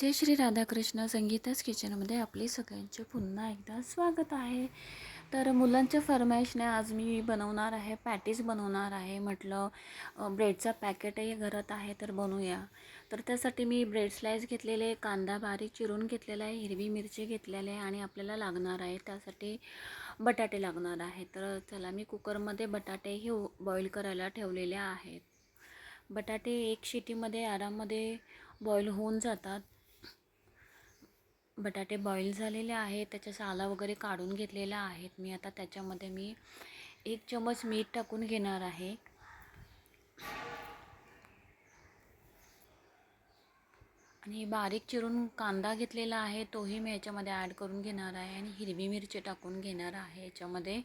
जय श्री राधाकृष्ण संगीताच किचनमध्ये आपले सगळ्यांचे पुन्हा एकदा स्वागत आहे. तर मुलांच्या फरमाईशने आज मी बनवणार आहे पॅटीस बनवणार आहे. म्हटलं ब्रेडचा पॅकेटही घरात आहे तर बनवूया. तर त्यासाठी मी ब्रेड स्लाईस घेतलेले कांदा बारीक चिरून घेतलेला आहे हिरवी मिरची घेतलेली आहे आणि आपल्याला लागणार आहे त्यासाठी बटाटे लागणार आहे तर चला मी कुकरमध्ये बटाटेही बॉईल करायला ठेवलेले आहेत. बटाटे एक शिटीमध्ये आरामध्ये बॉईल होऊन जातात. बटाटे बॉईल झालेले आहेत त्याच्या साला वगैरे काढून घेतलेल्या आहेत. मी आता त्याच्यामध्ये मी एक चमच मीठ टाकून घेणार आहे. आणि बारीक चिरून कांदा घेतलेला आहे तोही मी याच्यामध्ये ॲड करून घेणार आहे. आणि हिरवी मिरची टाकून घेणार आहे याच्यामध्ये.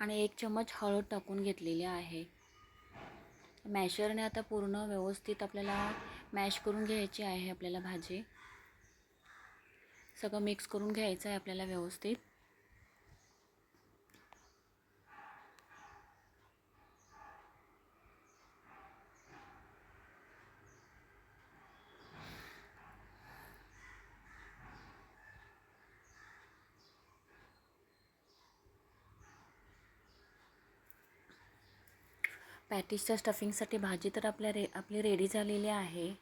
आणि एक चमच हळद टाकून घेतलेली आहे. मॅशरने आता पूर्ण व्यवस्थित आपल्याला मॅश करून घ्यायची आहे आपल्याला भाजी. सगळं मिक्स करून घ्यायचं आहे आपल्याला व्यवस्थित. पॅटीसच्या स्टफिंगसाठी भाजी तर आपल्या रे आपली रेडी झालेली आहे.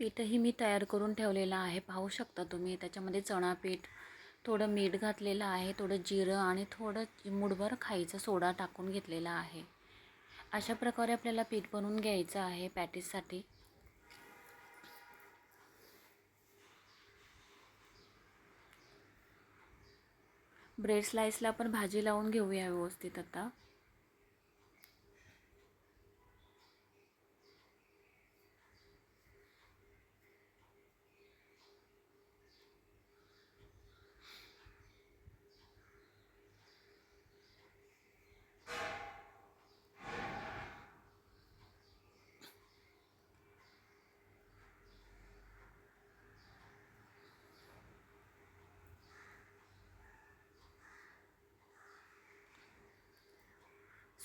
पीठही मी तयार करून ठेवलेलं आहे. पाहू शकता तुम्ही त्याच्यामध्ये चणा पीठ थोडं मीठ घातलेलं आहे थोडं जिरं आणि थोडं मुठभर खायचं सोडा टाकून घेतलेला आहे. अशा प्रकारे आपल्याला पीठ बनवून घ्यायचं आहे पॅटीससाठी. ब्रेड स्लाईसला पण भाजी लावून घेऊया व्यवस्थित आता.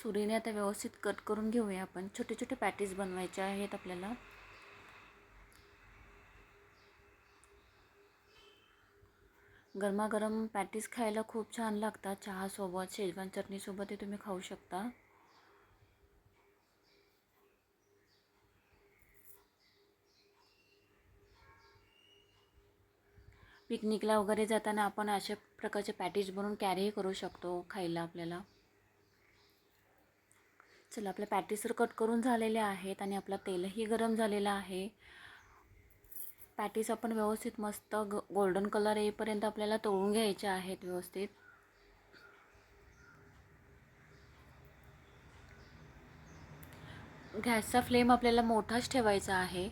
सुरीने आता व्यवस्थित कट करून घेऊया आपण. छोटे छोटे पॅटीज बनवायचे आहेत आपल्याला. गरमागरम पॅटीस खायला खूप छान लागतात. चहासोबत शेजवान चटणीसोबतही तुम्ही खाऊ शकता. पिकनिकला वगैरे जाताना आपण अशा प्रकारचे पॅटीज बनवून कॅरीही करू शकतो खायला आपल्याला. चला आपल्या पॅटीसर कट करून झालेले आहेत आणि आपला तेलही गरम झालेलं आहे. पॅटीस आपण व्यवस्थित मस्त ग गोल्डन कलर येईपर्यंत आपल्याला तळून घ्यायचे आहेत व्यवस्थित. गॅसचा फ्लेम आपल्याला मोठाच ठेवायचा आहे.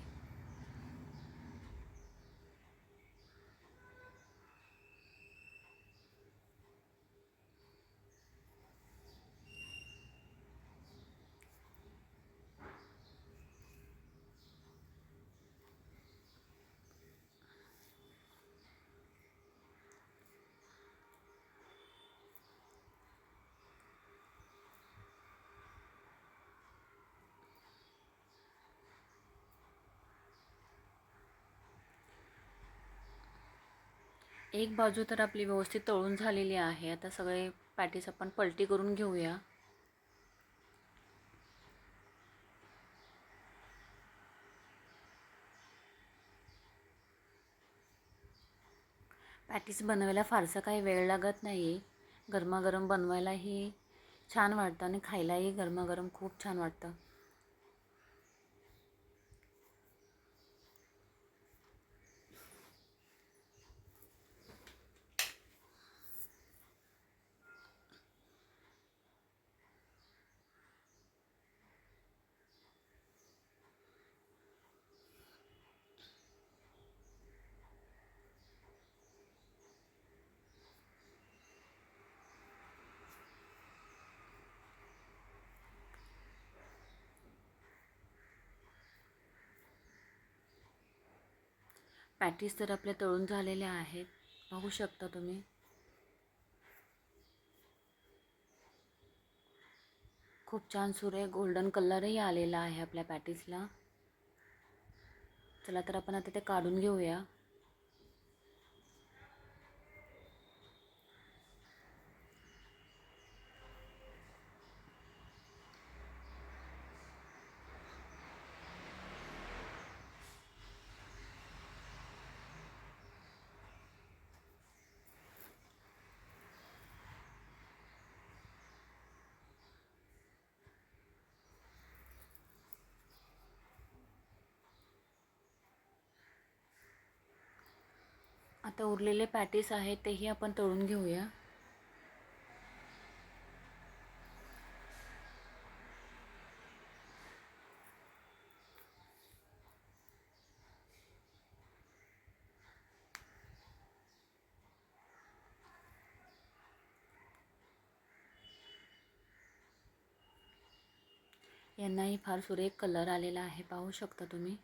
एक बाजू तर आपली व्यवस्थित तळून झालेली आहे. आता सगळे पॅटीस आपण पलटी करून घेऊया. पॅटीस बनवायला फारसा काही वेळ लागत नाही गरमागरम बनवायलाही छान वाटतं आणि खायलाही गरमागरम खूप छान वाटतं. पॅटीस तर आपल्या तळून झालेल्या आहेत. पाहू शकता तुम्ही. खूप छान सुरे गोल्डन कलरही आलेला आहे आपल्या पॅटीसला. चला तर आपण आता ते काढून घेऊया. आता उरलेले पॅटीस आहेत तेही आपण तळून घेऊया. यांनाही फार सुरेख कलर आलेला आहे पाहू शकता तुम्ही.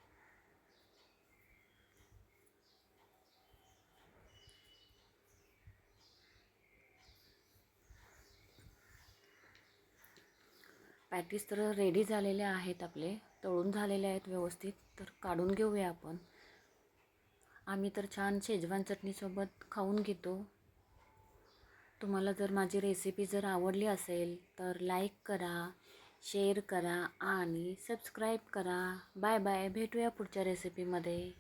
पॅटीस तर रेडी झालेले आहेत आपले तळून झालेले आहेत व्यवस्थित तर काढून घेऊया आपण. आम्ही तर छान शेजवान चटणीसोबत खाऊन घेतो. तुम्हाला जर माझी रेसिपी जर आवडली असेल तर लाईक करा शेअर करा आणि सबस्क्राईब करा. बाय बाय भेटूया पुढच्या रेसिपीमध्ये